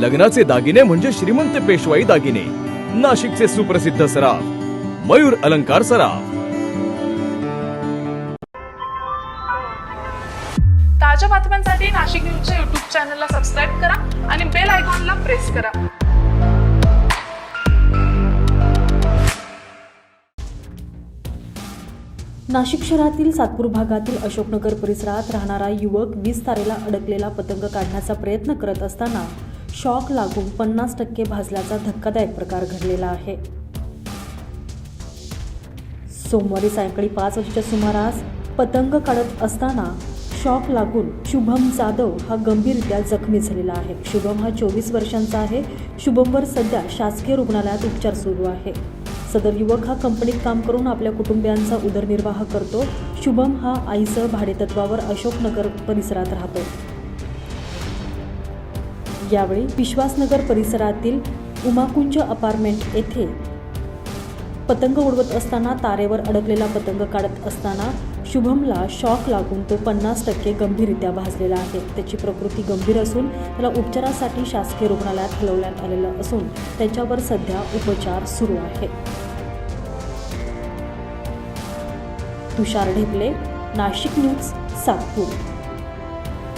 लग्नाचे दागिने म्हणजे श्रीमंत पेशवाई दागिने. नाशिकचे सुप्रसिद्ध सराफ. मयूर अलंकार सराफ. ताज्या बातम्यांसाठी नाशिक न्यूजच्या युट्यूब चॅनलला सबस्क्राईब करा आणि बेल आयकॉनला प्रेस करा. नाशिक शहरातील सातपूर भागातील अशोकनगर परिसरात राहणारा युवक वीस तारेला अडकलेला पतंग काढण्याचा प्रयत्न करत असताना शॉक लागून पन्नास टक्के भाजल्याचा धक्कादायक प्रकार घडलेला आहे. सोमवारी सायंकाळी पाच वाजेच्या सुमारास पतंग काढत असताना शॉक लागून शुभम जाधव हा गंभीररित्या जखमी झालेला आहे. शुभम हा चोवीस वर्षांचा आहे. शुभमवर सध्या शासकीय रुग्णालयात उपचार सुरू आहे. सदर युवक हा कंपनीत काम करून आपल्या कुटुंबियांचा उदरनिर्वाह करतो. शुभम हा आईसह भाडेतत्वावर अशोकनगर परिसरात राहतो. यावेळी विश्वासनगर परिसरातील उमाकुंज अपार्टमेंट येथे पतंग उडवत असताना तारेवर अडकलेला पतंग काढत असताना शुभमला शॉक लागून तो पन्नास टक्के गंभीररित्या भाजलेला आहे. त्याची प्रकृती गंभीर असून त्याला उपचारासाठी शासकीय रुग्णालयात हलवण्यात आलेलं असून त्याच्यावर सध्या उपचार सुरू आहे तुषार ढेपले नाशिक न्यूज सातपूर.